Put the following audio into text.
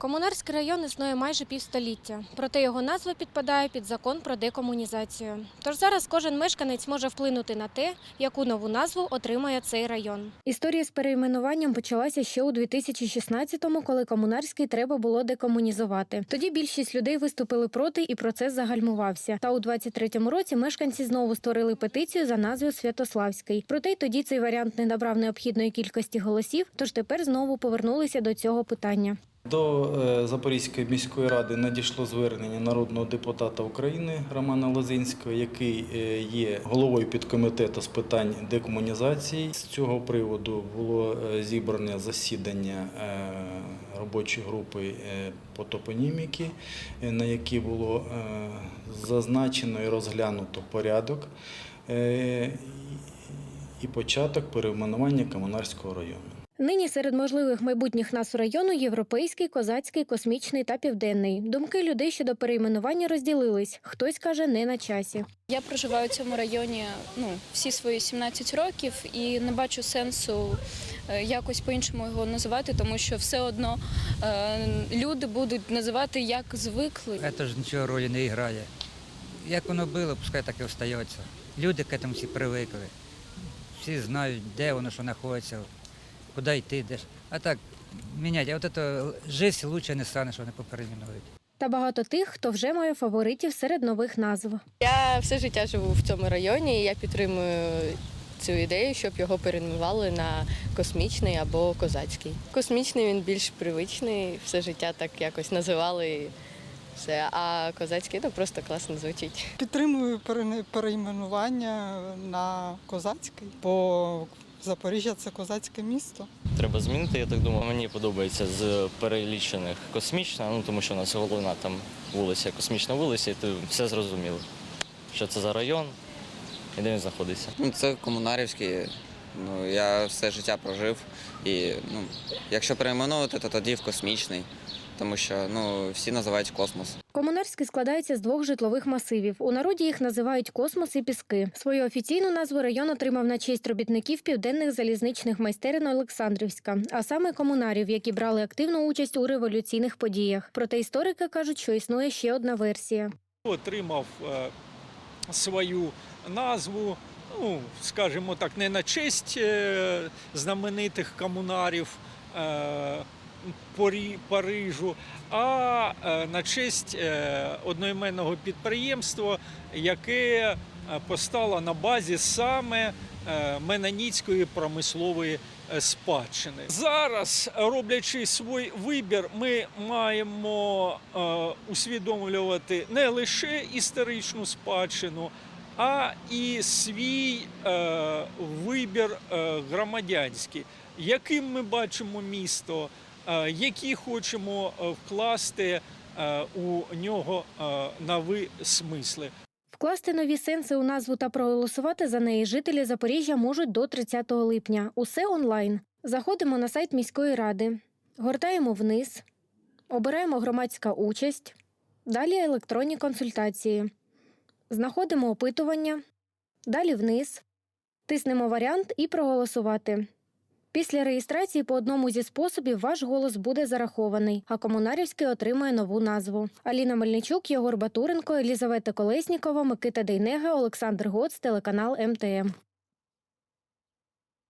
Комунарський район існує майже півстоліття, проте його назва підпадає під закон про декомунізацію. Тож зараз кожен мешканець може вплинути на те, яку нову назву отримає цей район. Історія з перейменуванням почалася ще у 2016-му, коли комунарський треба було декомунізувати. Тоді більшість людей виступили проти, і процес загальмувався. Та у 23-му році мешканці знову створили петицію за назвою Святославський. Проте й тоді цей варіант не набрав необхідної кількості голосів, тож тепер знову повернулися до цього питання. До е, Запорізької міської ради надійшло звернення народного депутата України Романа Лозинського, який е, є головою підкомітету з питань декомунізації. З цього приводу було е, зібране засідання робочої групи по топоніміки, на якій було зазначено і розглянуто порядок і початок перейменування Комунарського району. Нині серед можливих майбутніх назв району європейський, козацький, космічний та південний. Думки людей щодо перейменування розділились. Хтось каже, не на часі. Я проживаю в цьому районі ну, всі свої 17 років і не бачу сенсу е, якось по-іншому його називати, тому що все одно е, люди будуть називати як звикли. Это ж нічого ролі не грає. Як воно було, пускай так і остається. Люди к этому всі привикли. Всі знають, де воно що знаходиться, куди йти, де ж. А так, міняти, а от це життя лучше не стане, що вони поперейменують. Та багато тих, хто вже має фаворитів серед нових назв. Я все життя живу в цьому районі, і я підтримую цю ідею, щоб його перейменували на космічний або козацький. Космічний він більш привичний, все життя так якось називали. Все, а козацький ну просто класно звучить. Підтримую перене- перейменування на козацький, бо Запоріжжя це козацьке місто. треба змінити. Я так думаю, мені подобається з перелічених космічна, ну тому що у нас головна там вулиця, космічна вулиця, і то все зрозуміло. Що це за район і де він знаходиться. Ну, це комунарівський. Ну, я все життя прожив. І ну, якщо перейменовувати, то тоді в космічний, тому що ну, всі називають космос. Комунарський складається з двох житлових масивів. У народі їх називають космос і піски. Свою офіційну назву район отримав на честь робітників південних залізничних майстерин Олександрівська, а саме комунарів, які брали активну участь у революційних подіях. Проте історики кажуть, що існує ще одна версія. отримав е, свою назву, ну, скажімо так, не на честь е, знаменитих комунарів е, Парижу, а е, на честь е, одноіменного підприємства, яке е, постало на базі саме Меноніцької промислової спадщини. Зараз, роблячи свій вибір, ми маємо усвідомлювати не лише історичну спадщину, а і свій вибір громадянський, яким ми бачимо місто, які хочемо е, вкласти е, у нього е, нові смисли. Вкласти нові сенси у назву та проголосувати за неї жителі Запоріжжя можуть до 30 липня. Усе онлайн. Заходимо на сайт міської ради, гортаємо вниз, обираємо громадська участь, далі електронні консультації. Знаходимо опитування, далі вниз, тиснемо варіант і проголосувати. Після реєстрації по одному зі способів ваш голос буде зарахований, а Комунарівський отримує нову назву. Аліна Мельничук, Єгор Батуренко, Елізавета Колеснікова, Микита Дейнега, Олександр Гоц, телеканал МТМ.